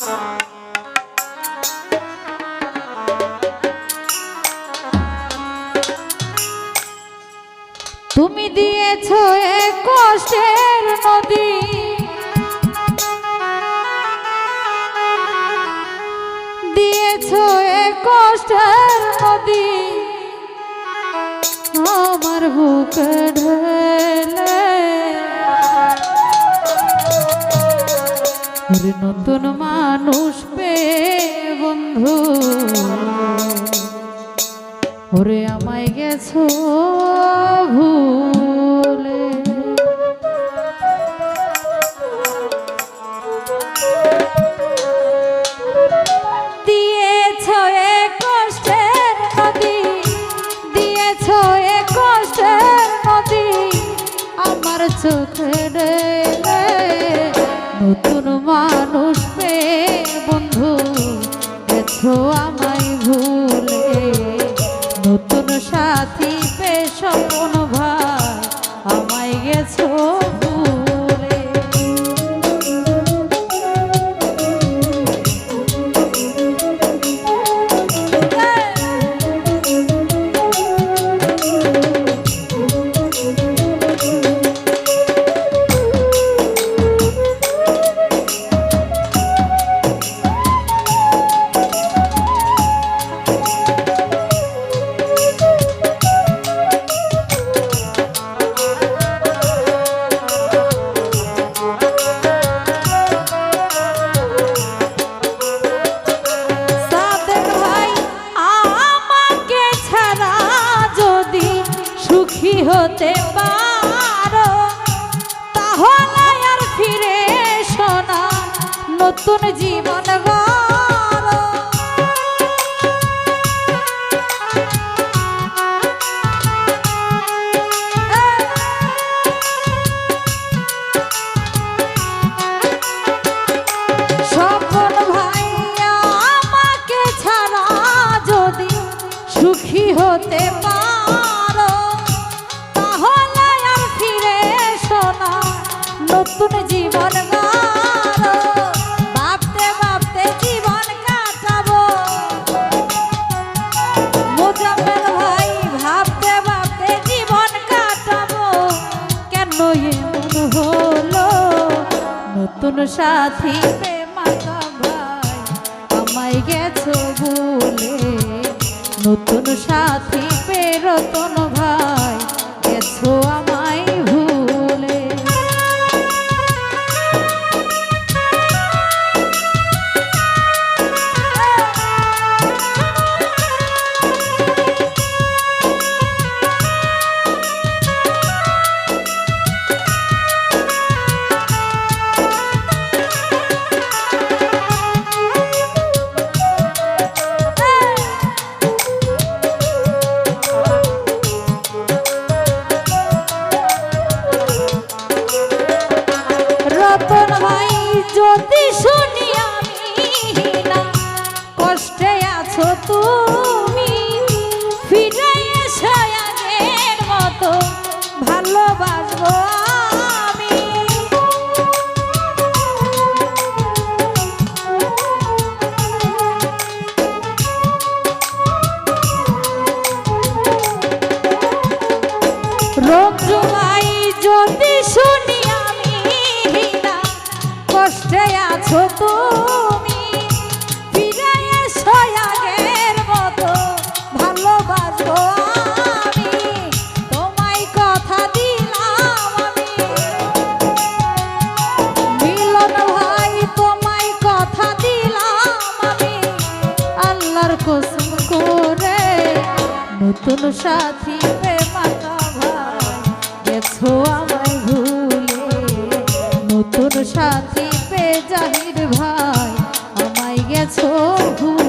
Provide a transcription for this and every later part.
তুমি দিয়েছ এ কষ্টের নদী। দিয়েছ এ কষ্টের নদী। আমার বুকে ঢেলে ওরে নতুন মানুষ পে বন্ধু। ওরে আমায় গেছো ভুলে। দিয়েছ এ নদী আমার চোখে গেছো আমায় ভুলে নতুন সাথী পে স্বপ্ন হতে পারো। তাহলে আর ফিরে শোনা নতুন জীবন গড়ো সাথী প্রেমাকা ভাই আমায় গেছো নতুন নতুন সাথী মাতা ভাই গেছো আমায় ভুলে। নতুন সাথী পে জাহির ভাই, আমায় গেছো ভুলে।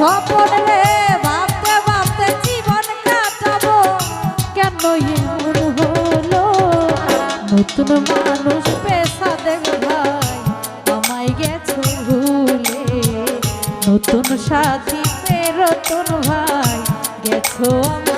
স্বপন কেন নতুন মানুষ পেশা দেব ভাই আমায় গেছো ভুলে। নতুন সাথী পেরতন ভাই, গেছো আমি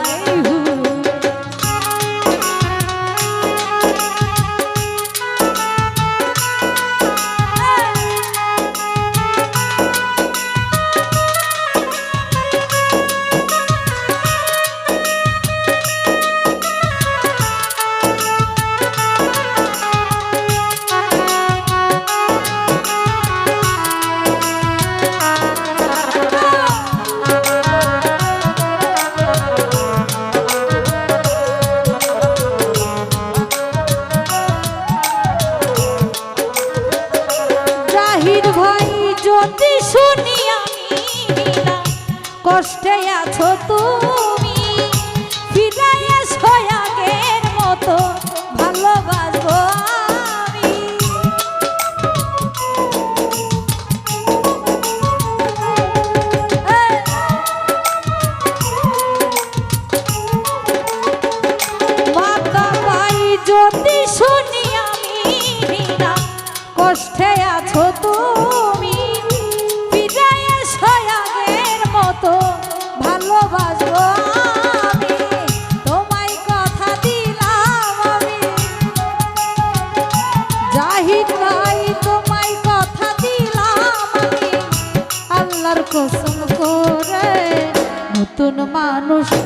মানুষ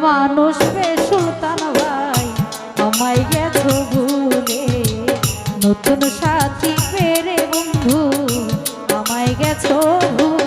মানুষ রে ভাই আমায় গেছো ভুলে। নতুন সাথী পেরে বন্ধু আমায় গেছো ভুলে।